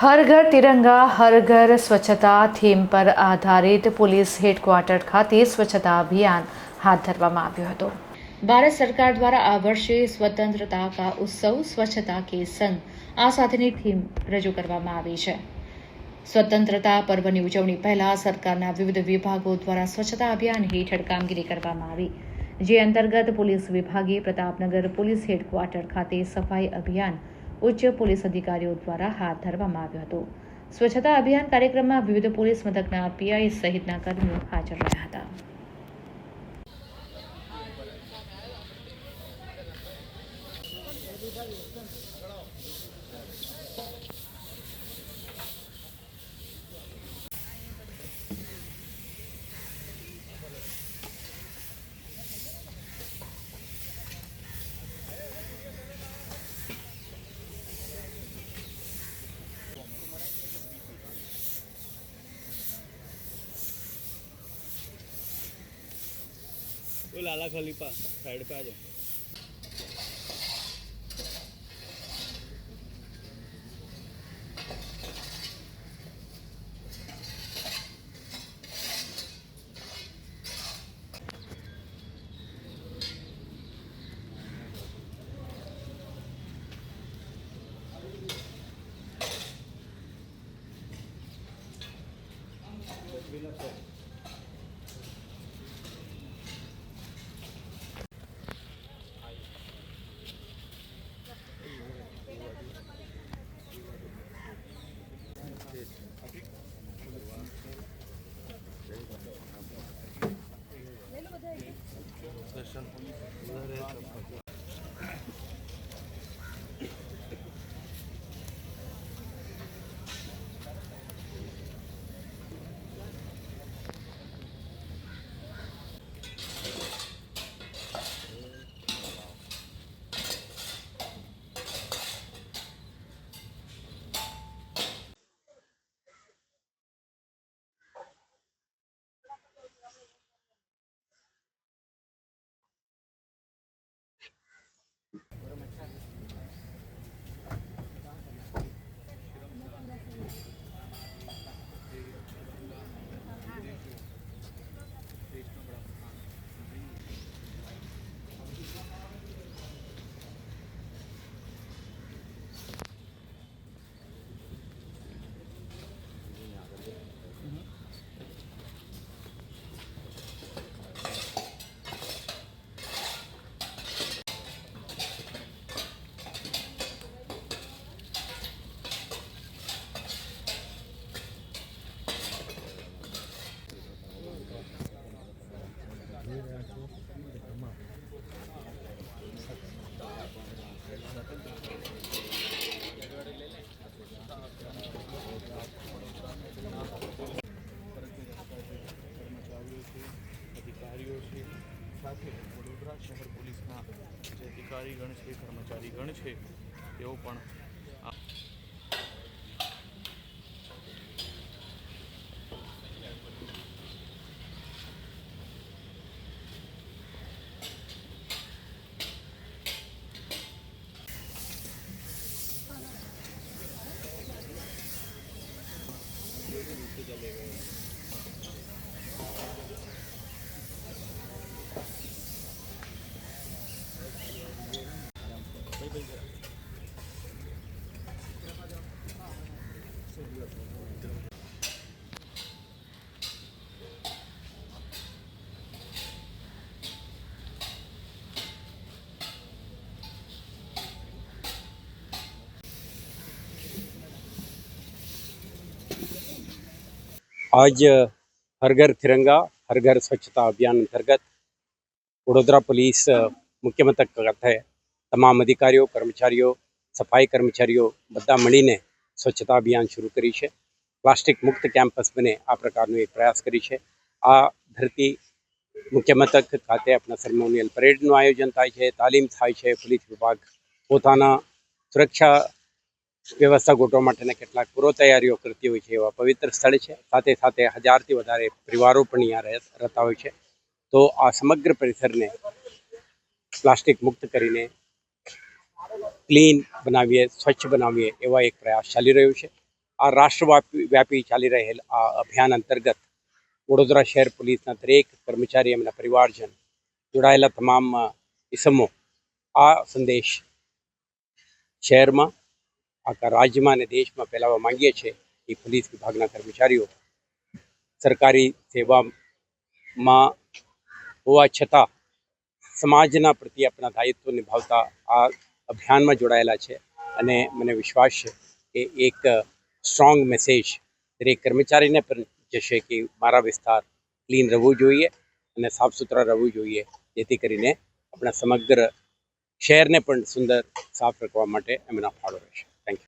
હર ઘર તિરંગા હર ઘર સ્વચ્છતા થીમ પર આધારિત પોલીસ હેડક્વાર્ટર ખાતે સ્વચ્છતા અભિયાન હાથ ધરવામાં આવ્યું હતું ભારત સરકાર દ્વારા આ વર્ષે સ્વતંત્રતા કા ઉત્સવ સ્વચ્છતા કે સંગ આ સાથેની થીમ રજૂ કરવામાં આવી છે સ્વતંત્રતા પર્વની ઉજવણી પહેલા સરકારના વિવિધ વિભાગો દ્વારા સ્વચ્છતા અભિયાન હેઠળ કામગીરી કરવામાં આવી, જે અંતર્ગત પોલીસ વિભાગે પ્રતાપનગર પોલીસ હેડક્વાર્ટર ખાતે સફાઈ અભિયાન ઉચ્ચ પોલીસ અધિકારીઓ દ્વારા હાથ ધરવામાં આવ્યો હતો. સ્વચ્છતા અભિયાન કાર્યક્રમમાં વિવિધ પોલીસ મથકના પીઆઈ સહિતના કર્મીઓ હાજર રહ્યા હતા. લાલા ખલીફા સાઈડ પે આ જે અધિકારીગણ છે કર્મચારીગણ છે તેઓ પણ આ आज हर घर तिरंगा हर घर સ્વચ્છતા અભિયાન અંતર્ગત વડોદરા પોલીસ મુખ્ય મથક ખાતે તમામ અધિકારીઓ કર્મચારીઓ સફાઈ કર્મચારીઓ બધા મળીને સ્વચ્છતા અભિયાન શરૂ કરી છે પ્લાસ્ટિક મુક્ત કેમ્પસ બને આ પ્રકારનો એક પ્રયાસ કરી છે આ ધરતી મુખ્ય મથક ખાતે આપણા સેરેમોનિયલ પરેડનું આયોજન થાય છે તાલીમ થાય છે પોલીસ વિભાગ પોતાના સુરક્ષા વ્યવસ્થા ગોઠવવા માટેના કેટલાક પૂર્વ તૈયારીઓ કરતી હોય છે એવા પવિત્ર સ્થળ છે. સાથે સાથે હજારથી વધારે પરિવારો પણ અહીંયા રહે- રહેતા હોય છે. તો આ સમગ્ર પરિસરને પ્લાસ્ટિક મુક્ત કરીને ક્લીન બનાવીએ, સ્વચ્છ બનાવીએ એવા એક પ્રયાસ ચાલી રહ્યો છે. આ રાષ્ટ્રવ્યાપી વ્યાપી ચાલી રહેલ આ અભિયાન અંતર્ગત વડોદરા શહેર પોલીસના દરેક કર્મચારી એમના પરિવારજન જોડાયેલા તમામ ઇસમો આ સંદેશ શહેરમાં આખા રાજ્યમાં અને દેશમાં ફેલાવવા માંગીએ છીએ એ પોલીસ વિભાગના કર્મચારીઓ. સરકારી સેવામાં હોવા છતાં સમાજના પ્રત્યે આપણા દાયિત્વ નિભાવતા આ અભિયાનમાં જોડાયેલા છે અને મને વિશ્વાસ છે કે એક સ્ટ્રોંગ મેસેજ દરેક કર્મચારીને પણ જશે કે મારા વિસ્તાર ક્લીન રહેવું જોઈએ અને સાફ સુથરા રહેવું જોઈએ, જેથી કરીને આપણા સમગ્ર શહેરને પણ સુંદર સાફ રાખવા માટે એમના ફાળો રહેશે.